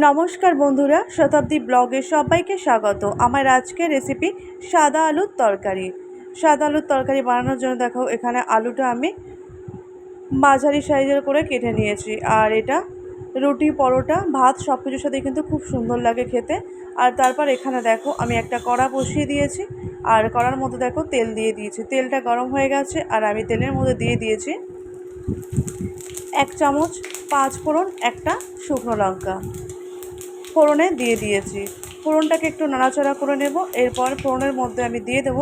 নমস্কার বন্ধুরা, শতাব্দী ব্লগে সবাইকে স্বাগত। আমার আজকের রেসিপি সাদা আলুর তরকারি। সাদা আলুর তরকারি বানানোর জন্য দেখো, এখানে আলুটা আমি মাঝারি সাইজের করে কেটে নিয়েছি। আর এটা রুটি, পরোটা, ভাত সব কিছুর সাথে কিন্তু খুব সুন্দর লাগে খেতে। আর তারপর এখানে দেখো, আমি একটা কড়া বসিয়ে দিয়েছি। আর কড়ার মধ্যে দেখো, তেল দিয়ে দিয়েছি। তেলটা গরম হয়ে গেছে, আর আমি তেলের মধ্যে দিয়ে দিয়েছি এক চামচ পাঁচ ফোড়ন একটা শুকনো লঙ্কা। ফোড়নে দিয়ে দিয়েছি। ফোড়নটাকে একটু নাড়াচাড়া করে নেব। এরপর ফোড়নের মধ্যে আমি দিয়ে দেব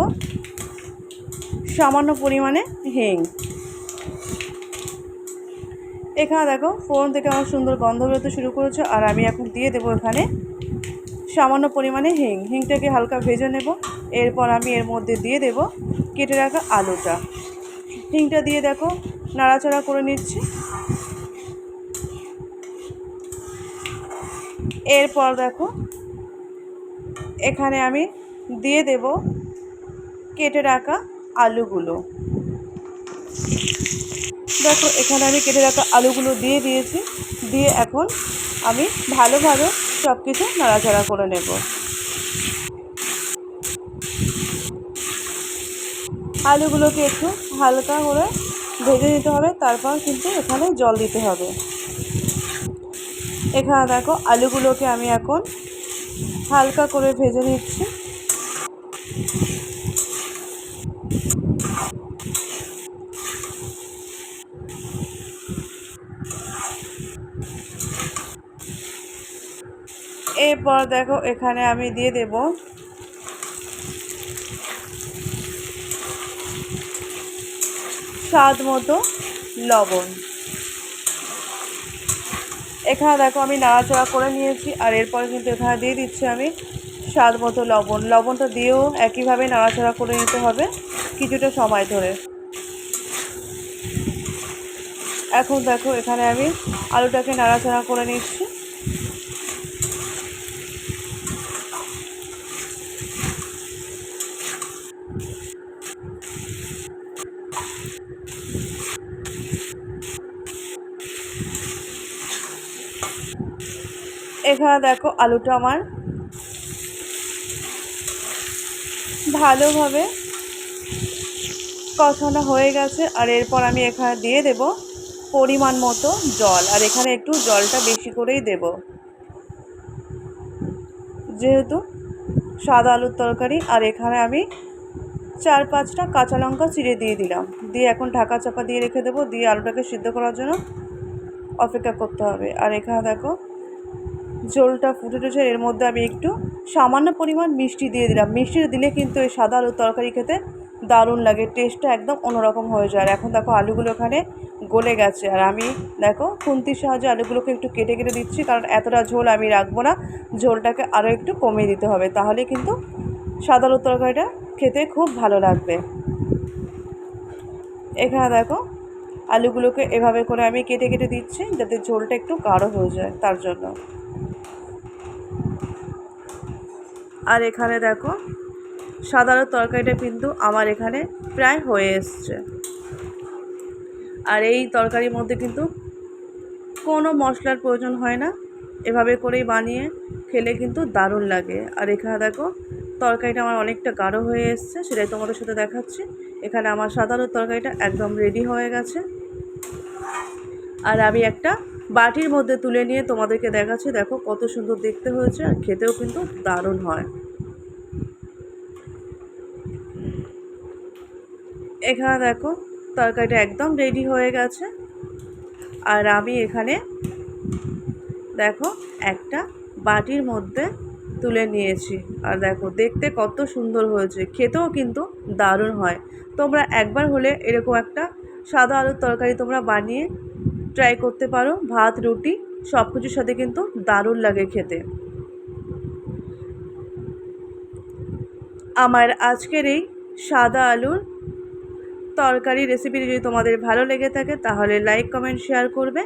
সামান্য পরিমাণে হিং। এখানে দেখো, ফোড়ন থেকে আমার সুন্দর গন্ধ বেরোতে শুরু করেছে আর আমি এখন দিয়ে দেবো এখানে সামান্য পরিমাণে হিং। হিংটাকে হালকা ভেজে নেব। এরপর আমি এর মধ্যে দিয়ে দেব কেটে রাখা আলুটা। হিংটা দিয়ে দেখো, নাড়াচাড়া করে নিচ্ছি। এরপর দেখো, এখানে আমি দিয়ে দেব কেটে রাখা আলুগুলো। দেখো, এখানে আমি কেটে রাখা আলুগুলো দিয়ে দিয়েছি, দিয়ে এখন আমি ভালোভাবে সব কিছু নাড়াচাড়া করে নেব। আলুগুলোকে একটু হালকা করে ভেজে নিতে হবে, তারপর কিন্তু এখানে জল দিতে হবে। এখানে দেখো আলুগুলোকে আমি এখন হালকা করে ভেজে নিচ্ছি। এরপর দেখো এখানে আমি দিয়ে দেব স্বাদ মতো লবণ। এখানে দেখো আমি নাড়াচাড়া করে নিয়েছি, আর এরপরে কিন্তু এখানে দিয়ে দিচ্ছি আমি স্বাদ মতো লবণ। লবণটা দিয়েও একইভাবে নাড়াচাড়া করে নিতে হবে কিছুটা সময় ধরে। এখন দেখো এখানে আমি আলুটাকে নাড়াচাড়া করে নিচ্ছি। এখানে দেখো আলুটা আমার ভালোভাবে কষানো হয়ে গেছে, আর এরপর আমি এখানে দিয়ে দেব পরিমাণ মতো জল, আর এখানে একটু জলটা বেশি করেই দেব। যেহেতু সাদা আলুর তরকারি, আর এখানে আমি চার পাঁচটা কাঁচা লঙ্কা চিড়ে দিয়ে দিলাম। দিয়ে এখন ঢাকা চাপা দিয়ে রেখে দেবো, দিয়ে আলুটাকে সিদ্ধ করার জন্য অপেক্ষা করতে হবে। আর এখানে দেখো ঝোলটা ফুটে উঠেছে। এর মধ্যে আমি একটু সামান্য পরিমাণ মিষ্টি দিয়ে দিলাম। মিষ্টিটা দিলে কিন্তু এই সাদা আলুর তরকারি খেতে দারুণ লাগে টেস্টটা একদম অন্যরকম হয়ে যায়। আর এখন দেখো আলুগুলো ওখানে গলে গেছে। আর আমি দেখো খুন্তির সাহায্যে আলুগুলোকে একটু কেটে কেটে দিচ্ছি, কারণ এতটা ঝোল আমি রাখব না। ঝোলটাকে আরও একটু কমিয়ে দিতে হবে তাহলে কিন্তু সাদা আলুর তরকারিটা খেতে খুব ভালো লাগবে। এখানে দেখো আলুগুলোকে এভাবে করে আমি কেটে কেটে দিচ্ছি যাতে ঝোলটা একটু গাঢ় হয়ে যায় তার জন্য। আর এখানে দেখো, সাধারণ তরকারিটা কিন্তু আমার এখানে প্রায় হয়ে এসছে। আর এই তরকারির মধ্যে কিন্তু কোনো মশলার প্রয়োজন হয় না, এভাবে করেই বানিয়ে খেলে কিন্তু দারুণ লাগে। আর এখানে দেখো, তরকারিটা আমার অনেকটা গাঢ় হয়ে এসছে, সেটাই তোমাদের সাথে দেখাচ্ছি। এখানে আমার সাধারণ তরকারিটা একদম রেডি হয়ে গেছে। আর আমি একটা বাটির মধ্যে তুলে নিয়ে তোমাদেরকে দেখাচ্ছি। দেখো কত সুন্দর দেখতে হয়েছে আর খেতেও কিন্তু দারুণ হয়। এখানে দেখো তরকারিটা একদম রেডি হয়ে গেছে। আর আমি এখানে দেখো একটা বাটির মধ্যে তুলে নিয়েছি। আর দেখো দেখতে কত সুন্দর হয়েছে, খেতেও কিন্তু দারুণ হয়। তোমরা একবার হলে এরকম একটা সাদা আলুর তরকারি তোমরা বানিয়ে ট্রাই করতে পারো। ভাত, রুটি সব কিছুর সাথে কিন্তু দারুণ লাগে খেতে। আমার আজকের এই সাদা আলুর তরকারি রেসিপিটি যদি তোমাদের ভালো লেগে থাকে, তাহলে লাইক কমেন্ট শেয়ার করবে।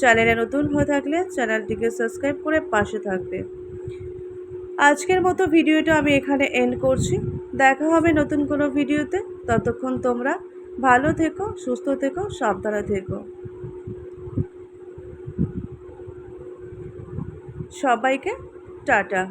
চ্যানেলে নতুন হয়ে থাকলে চ্যানেলটিকে সাবস্ক্রাইব করে পাশে থাকবে। আজকের মতো ভিডিওটা আমি এখানে এন্ড করছি। দেখা হবে নতুন কোনো ভিডিওতে ততক্ষণ তোমরা ভালো থেকো সুস্থ থেকো সাবধানে থেকো। সবাইকে টাটা।